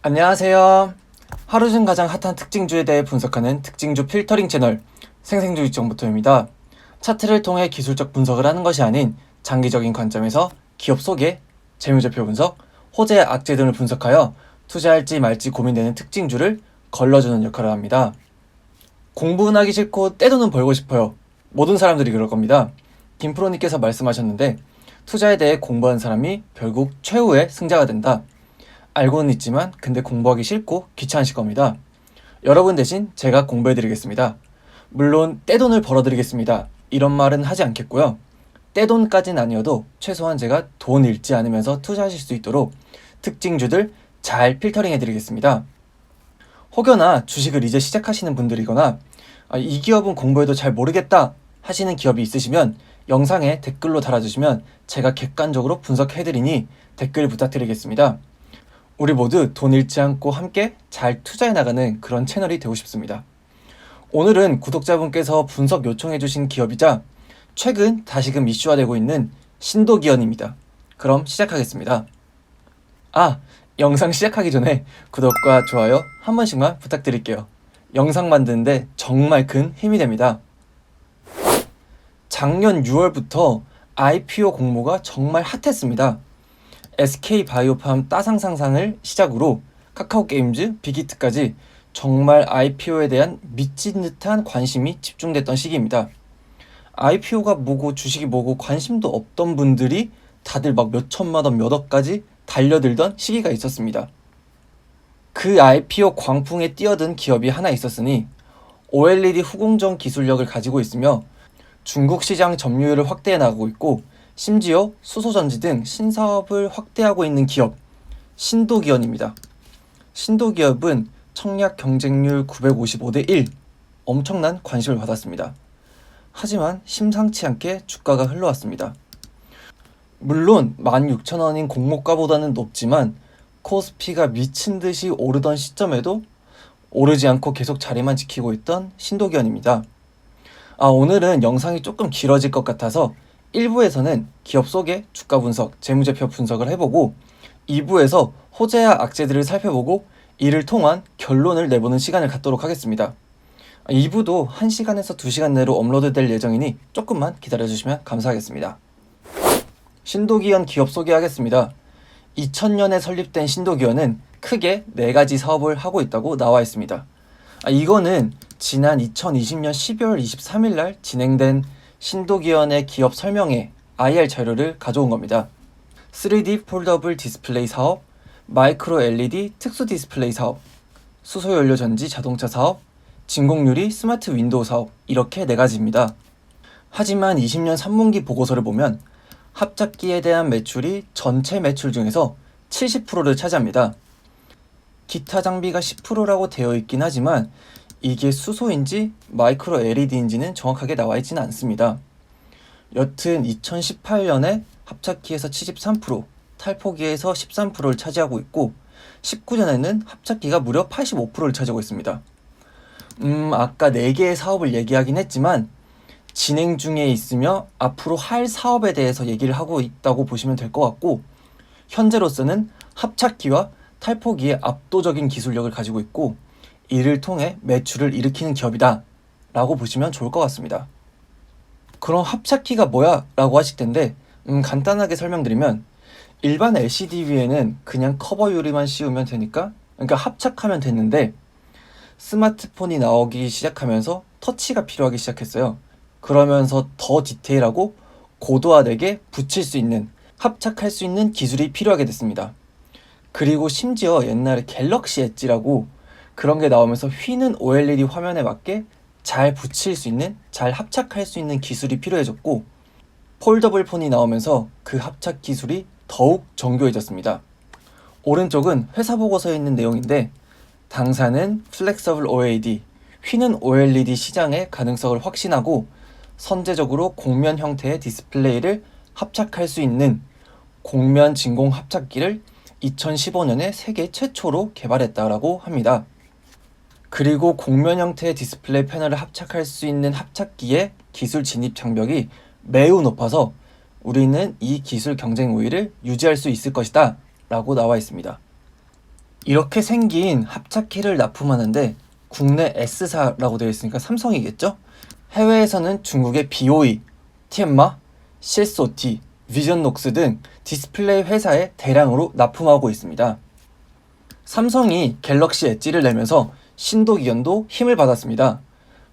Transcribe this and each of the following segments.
안녕하세요. 하루 중 가장 핫한 특징주에 대해 분석하는 특징주 필터링 채널 생생주 이정부터입니다. 차트를 통해 기술적 분석을 하는 것이 아닌 장기적인 관점에서 기업 속의 재무제표 분석, 호재 악재 등을 분석하여 투자할지 말지 고민되는 특징주를 걸러주는 역할을 합니다. 공부는 하기 싫고 떼돈은 벌고 싶어요. 모든 사람들이 그럴 겁니다. 김프로님께서 말씀하셨는데 투자에 대해 공부한 사람이 결국 최후의 승자가 된다. 알고는 있지만 근데 공부하기 싫고 귀찮으실 겁니다. 여러분 대신 제가 공부해드리겠습니다. 물론 떼돈을 벌어드리겠습니다. 이런 말은 하지 않겠고요. 떼돈까진 아니어도 최소한 제가 돈 잃지 않으면서 투자하실 수 있도록 특징주들 잘 필터링 해드리겠습니다. 혹여나 주식을 이제 시작하시는 분들이거나 아, 이 기업은 공부해도 잘 모르겠다 하시는 기업이 있으시면 영상에 댓글로 달아주시면 제가 객관적으로 분석해드리니 댓글 부탁드리겠습니다. 우리 모두 돈 잃지 않고 함께 잘 투자해 나가는 그런 채널이 되고 싶습니다. 오늘은 구독자분께서 분석 요청해 주신 기업이자 최근 다시금 이슈화되고 있는 신도기현입니다. 그럼 시작하겠습니다. 아, 영상 시작하기 전에 구독과 좋아요 한 번씩만 부탁드릴게요. 영상 만드는데 정말 큰 힘이 됩니다. 작년 6월부터 IPO 공모가 정말 핫했습니다. SK 바이오팜 따상 상상을 시작으로 카카오 게임즈, 빅히트까지 정말 IPO에 대한 미친 듯한 관심이 집중됐던 시기입니다. IPO가 뭐고 주식이 뭐고 관심도 없던 분들이 다들 막 몇 천만 원, 몇 억까지 달려들던 시기가 있었습니다. 그 IPO 광풍에 뛰어든 기업이 하나 있었으니 OLED 후공정 기술력을 가지고 있으며 중국 시장 점유율을 확대해 나가고 있고 심지어 수소전지 등 신사업을 확대하고 있는 기업 신도기업입니다. 신도기업은 청약 경쟁률 955대 1 엄청난 관심을 받았습니다. 하지만 심상치 않게 주가가 흘러왔습니다. 물론 16,000원인 공모가보다는 높지만 코스피가 미친 듯이 오르던 시점에도 오르지 않고 계속 자리만 지키고 있던 신도기업입니다. 아, 오늘은 영상이 조금 길어질 것 같아서 1부에서는 기업 속의 주가 분석, 재무제표 분석을 해보고 2부에서 호재와 악재들을 살펴보고 이를 통한 결론을 내보는 시간을 갖도록 하겠습니다. 2부도 1시간에서 2시간 내로 업로드 될 예정이니 조금만 기다려주시면 감사하겠습니다. 신도기현 기업 소개하겠습니다. 2000년에 설립된 신도기현은 크게 4가지 사업을 하고 있다고 나와 있습니다. 아, 이거는 지난 2020년 12월 23일 날 진행된 신도기현의 기업 설명회 IR 자료를 가져온 겁니다. 3D 폴더블 디스플레이 사업, 마이크로 LED 특수 디스플레이 사업, 수소연료 전지 자동차 사업, 진공유리 스마트 윈도우 사업 이렇게 네 가지입니다. 하지만 20년 3분기 보고서를 보면 합작기에 대한 매출이 전체 매출 중에서 70%를 차지합니다. 기타 장비가 10%라고 되어 있긴 하지만 이게 수소인지 마이크로 LED인지는 정확하게 나와 있지는 않습니다. 여튼 2018년에 합작기에서 73%, 탈포기에서 13%를 차지하고 있고 19년에는 합작기가 무려 85%를 차지하고 있습니다. 음, 아까 4개의 사업을 얘기하긴 했지만 진행 중에 있으며 앞으로 할 사업에 대해서 얘기를 하고 있다고 보시면 될 것 같고 현재로서는 합착기와 탈포기의 압도적인 기술력을 가지고 있고 이를 통해 매출을 일으키는 기업이다 라고 보시면 좋을 것 같습니다. 그럼 합착키가 뭐야? 라고 하실 텐데 음, 간단하게 설명드리면 일반 LCD 위에는 그냥 커버 유리만 씌우면 되니까 그러니까 합착하면 됐는데 스마트폰이 나오기 시작하면서 터치가 필요하기 시작했어요. 그러면서 더 디테일하고 고도화되게 붙일 수 있는 합착할 수 있는 기술이 필요하게 됐습니다. 그리고 심지어 옛날에 갤럭시 엣지라고 그런 게 나오면서 휘는 OLED 화면에 맞게 잘 붙일 수 있는, 잘 합착할 수 있는 기술이 필요해졌고, 폴더블 폰이 나오면서 그 합착 기술이 더욱 정교해졌습니다. 오른쪽은 회사 보고서에 있는 내용인데, 당사는 플렉서블 OLED, 휘는 OLED 시장의 가능성을 확신하고 선제적으로 곡면 형태의 디스플레이를 합착할 수 있는 곡면 진공 합착기를 2015년에 세계 최초로 개발했다라고 합니다. 그리고 곡면 형태의 디스플레이 패널을 합착할 수 있는 합착기의 기술 진입 장벽이 매우 높아서 우리는 이 기술 경쟁 우위를 유지할 수 있을 것이다 라고 나와 있습니다. 이렇게 생긴 합작키를 납품하는데 국내 S사라고 되어 있으니까 삼성이겠죠? 해외에서는 중국의 BOE, 티엠마, CSOT, 비전녹스 등 디스플레이 회사에 대량으로 납품하고 있습니다. 삼성이 갤럭시 엣지를 내면서 신도기현도 힘을 받았습니다.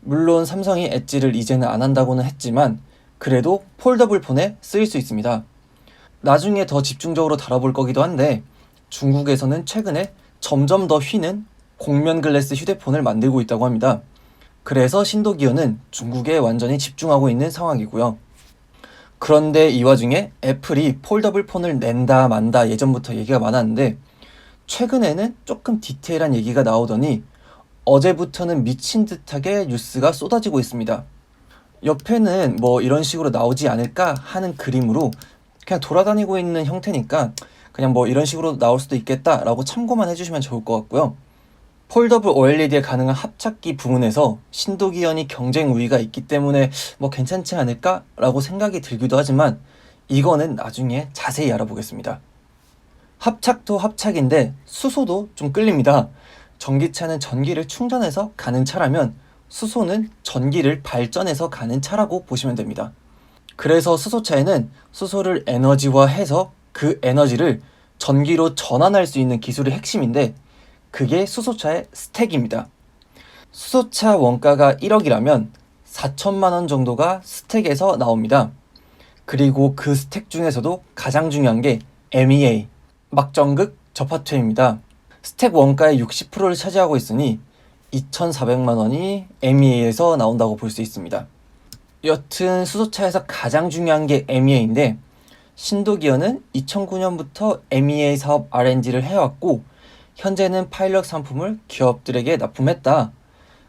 물론 삼성이 엣지를 이제는 안 한다고는 했지만 그래도 폴더블 폰에 쓰일 수 있습니다. 나중에 더 집중적으로 다뤄볼 거기도 한데 중국에서는 최근에 점점 더 휘는 곡면 글래스 휴대폰을 만들고 있다고 합니다. 그래서 신도기어는 중국에 완전히 집중하고 있는 상황이고요. 그런데 이 와중에 애플이 폴더블 폰을 낸다 만다 예전부터 얘기가 많았는데 최근에는 조금 디테일한 얘기가 나오더니 어제부터는 미친 듯하게 뉴스가 쏟아지고 있습니다. 옆에는 뭐 이런 식으로 나오지 않을까 하는 그림으로 그냥 돌아다니고 있는 형태니까 그냥 뭐 이런 식으로 나올 수도 있겠다라고 참고만 해주시면 좋을 것 같고요. 폴더블 OLED에 가능한 합착기 부문에서 신도기현이 경쟁 우위가 있기 때문에 뭐 괜찮지 않을까라고 생각이 들기도 하지만 이거는 나중에 자세히 알아보겠습니다. 합착도 합착인데 수소도 좀 끌립니다. 전기차는 전기를 충전해서 가는 차라면 수소는 전기를 발전해서 가는 차라고 보시면 됩니다. 그래서 수소차에는 수소를 에너지화해서 그 에너지를 전기로 전환할 수 있는 기술이 핵심인데 그게 수소차의 스택입니다. 수소차 원가가 1억이라면 4천만 원 정도가 스택에서 나옵니다. 그리고 그 스택 중에서도 가장 중요한 게 MEA, 막정극 접합체입니다. 스택 원가의 60%를 차지하고 있으니 2,400만 원이 MEA에서 나온다고 볼 수 있습니다. 여튼 수소차에서 가장 중요한 게 MEA인데 신도기어는 2009년부터 MEA 사업 R&D를 해왔고 현재는 파일럿 상품을 기업들에게 납품했다.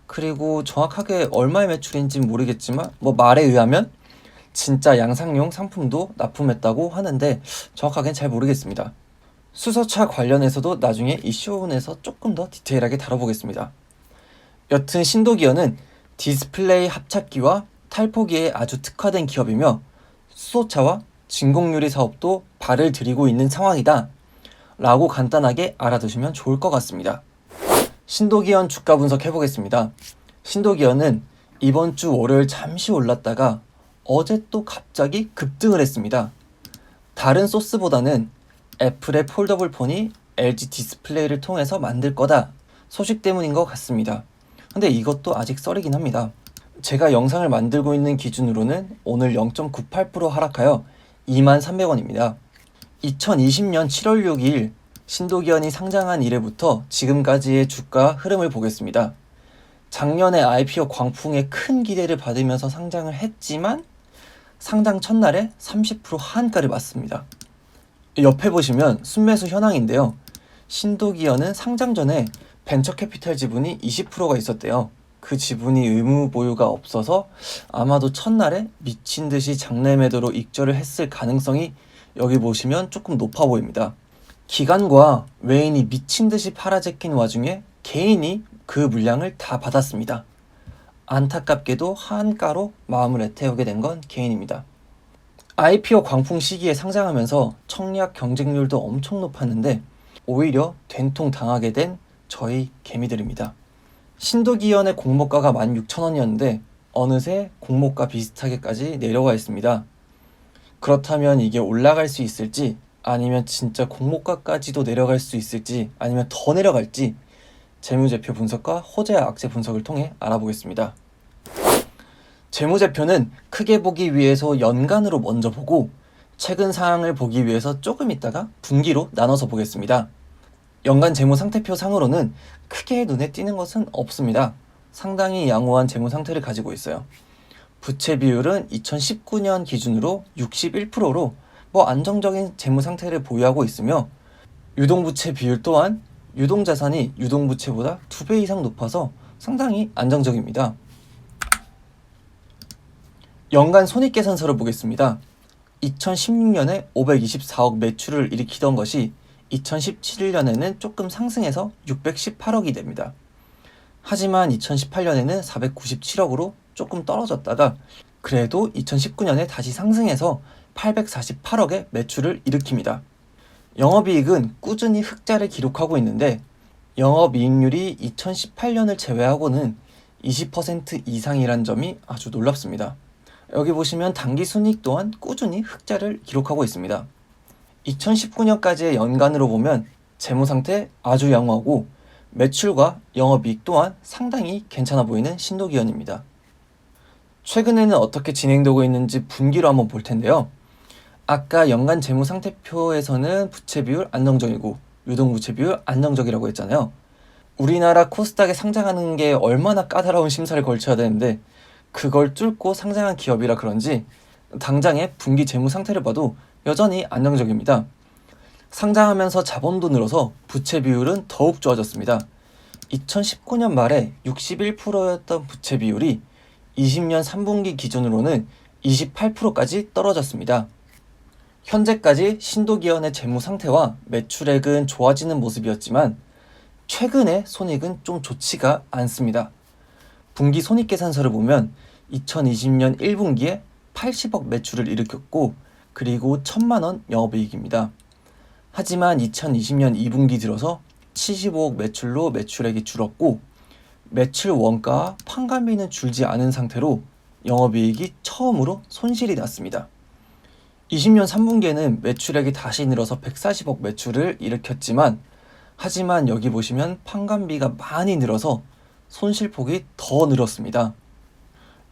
그리고 정확하게 얼마의 매출인지 모르겠지만 뭐 말에 의하면 진짜 양상용 상품도 납품했다고 하는데 정확하게는 잘 모르겠습니다. 수소차 관련해서도 나중에 이쇼운에서 조금 더 디테일하게 다뤄보겠습니다. 여튼 신도기어는 디스플레이 합착기와 탈포기에 아주 특화된 기업이며 수소차와 진공유리 사업도 발을 들이고 있는 상황이다. 라고 간단하게 알아두시면 좋을 것 같습니다. 신도기현 주가 분석해 보겠습니다. 신도기현은 이번 주 월요일 잠시 올랐다가 어제 또 갑자기 급등을 했습니다. 다른 소스보다는 애플의 폴더블 폰이 LG 디스플레이를 통해서 만들 거다 소식 때문인 것 같습니다. 근데 이것도 아직 썰이긴 합니다. 제가 영상을 만들고 있는 기준으로는 오늘 0.98% 하락하여 23,300원입니다. 2020년 7월 6일 신도기현이 상장한 이래부터 지금까지의 주가 흐름을 보겠습니다. 작년에 IPO 광풍에 큰 기대를 받으면서 상장을 했지만 상장 첫날에 30% 하한가를 맞습니다. 옆에 보시면 순매수 현황인데요. 신도기현은 상장 전에 벤처 캐피탈 지분이 20%가 있었대요. 그 지분이 의무 보유가 없어서 아마도 첫날에 미친 듯이 장내 매도로 익절을 했을 가능성이 여기 보시면 조금 높아 보입니다. 기관과 외인이 미친 듯이 팔아제낀 와중에 개인이 그 물량을 다 받았습니다. 안타깝게도 한가로 마음을 애태우게 된 건 개인입니다. IPO 광풍 시기에 상장하면서 청약 경쟁률도 엄청 높았는데 오히려 된통 당하게 된 저희 개미들입니다. 신도기현의 공모가가 16,000원이었는데 어느새 공모가 비슷하게까지 내려와 있습니다. 그렇다면 이게 올라갈 수 있을지 아니면 진짜 공모가까지도 내려갈 수 있을지 아니면 더 내려갈지 재무제표 분석과 호재 악재 분석을 통해 알아보겠습니다. 재무제표는 크게 보기 위해서 연간으로 먼저 보고 최근 사항을 보기 위해서 조금 있다가 분기로 나눠서 보겠습니다. 연간 재무 상태표 상으로는 크게 눈에 띄는 것은 없습니다. 상당히 양호한 재무 상태를 가지고 있어요. 부채 비율은 2019년 기준으로 61%로 뭐 안정적인 재무 상태를 보유하고 있으며 유동부채 비율 또한 유동자산이 유동부채보다 2배 이상 높아서 상당히 안정적입니다. 연간 손익계산서를 보겠습니다. 2016년에 524억 매출을 일으키던 것이 2017년에는 조금 상승해서 618억이 됩니다. 하지만 2018년에는 497억으로 조금 떨어졌다가 그래도 2019년에 다시 상승해서 848억의 매출을 일으킵니다. 영업이익은 꾸준히 흑자를 기록하고 있는데 영업이익률이 2018년을 제외하고는 20% 이상이란 점이 아주 놀랍습니다. 여기 보시면 당기순이익 또한 꾸준히 흑자를 기록하고 있습니다. 2019년까지의 연간으로 보면 재무 상태 아주 양호하고 매출과 영업이익 또한 상당히 괜찮아 보이는 신도기업입니다. 최근에는 어떻게 진행되고 있는지 분기로 한번 볼 텐데요. 아까 연간 재무 상태표에서는 부채 비율 안정적이고 유동 부채 비율 안정적이라고 했잖아요. 우리나라 코스닥에 상장하는 게 얼마나 까다로운 심사를 걸쳐야 되는데 그걸 뚫고 상장한 기업이라 그런지 당장의 분기 재무 상태를 봐도 여전히 안정적입니다. 상장하면서 자본도 늘어서 부채 비율은 더욱 좋아졌습니다. 2019년 말에 61%였던 부채 비율이 20년 3분기 기준으로는 28%까지 떨어졌습니다. 현재까지 신도기업의 재무 상태와 매출액은 좋아지는 모습이었지만 최근의 손익은 좀 좋지가 않습니다. 분기 손익계산서를 보면 2020년 1분기에 80억 매출을 일으켰고 그리고 1천만 원 영업이익입니다. 하지만 2020년 2분기 들어서 75억 매출로 매출액이 줄었고 매출 원가와 판관비는 줄지 않은 상태로 영업이익이 처음으로 손실이 났습니다. 20년 3분기에는 매출액이 다시 늘어서 140억 매출을 일으켰지만 하지만 여기 보시면 판관비가 많이 늘어서 손실폭이 더 늘었습니다.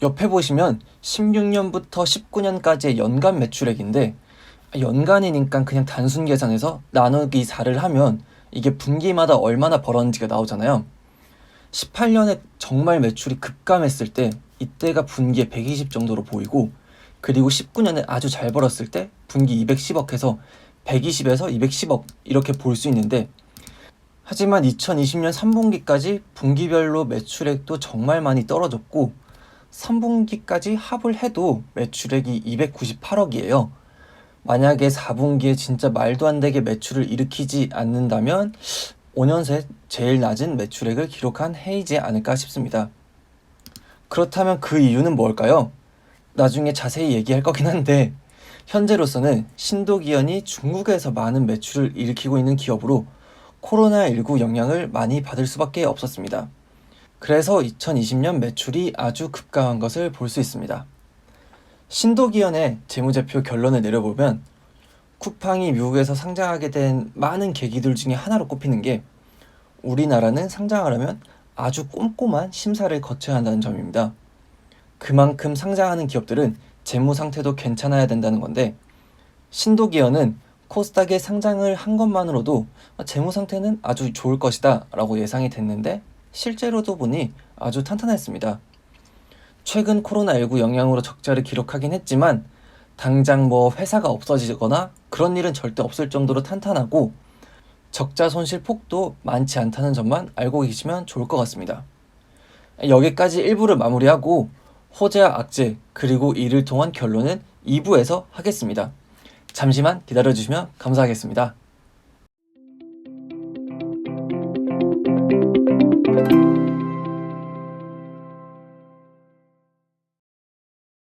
옆에 보시면 16년부터 19년까지의 연간 매출액인데 연간이니까 그냥 단순 계산해서 나누기 4를 하면 이게 분기마다 얼마나 벌었는지가 나오잖아요. 18년에 정말 매출이 급감했을 때 이때가 분기에 120 정도로 보이고 그리고 19년에 아주 잘 벌었을 때 분기 210억 해서 120에서 210억 이렇게 볼 수 있는데 하지만 2020년 3분기까지 분기별로 매출액도 정말 많이 떨어졌고 3분기까지 합을 해도 매출액이 298억이에요. 만약에 4분기에 진짜 말도 안 되게 매출을 일으키지 않는다면 5년 새 제일 낮은 매출액을 기록한 해이지 않을까 싶습니다. 그렇다면 그 이유는 뭘까요? 나중에 자세히 얘기할 거긴 한데 현재로서는 신도기현이 중국에서 많은 매출을 일으키고 있는 기업으로 코로나19 영향을 많이 받을 수밖에 없었습니다. 그래서 2020년 매출이 아주 급감한 것을 볼 수 있습니다. 신도기현의 재무제표 결론을 내려보면 쿠팡이 미국에서 상장하게 된 많은 계기들 중에 하나로 꼽히는 게 우리나라는 상장하려면 아주 꼼꼼한 심사를 거쳐야 한다는 점입니다. 그만큼 상장하는 기업들은 재무 상태도 괜찮아야 된다는 건데 신도기현은 코스닥에 상장을 한 것만으로도 재무 상태는 아주 좋을 것이다 라고 예상이 됐는데 실제로도 보니 아주 탄탄했습니다. 최근 코로나19 영향으로 적자를 기록하긴 했지만 당장 뭐 회사가 없어지거나 그런 일은 절대 없을 정도로 탄탄하고 적자 손실 폭도 많지 않다는 점만 알고 계시면 좋을 것 같습니다. 여기까지 1부를 마무리하고 호재와 악재 그리고 이를 통한 결론은 2부에서 하겠습니다. 잠시만 기다려주시면 감사하겠습니다.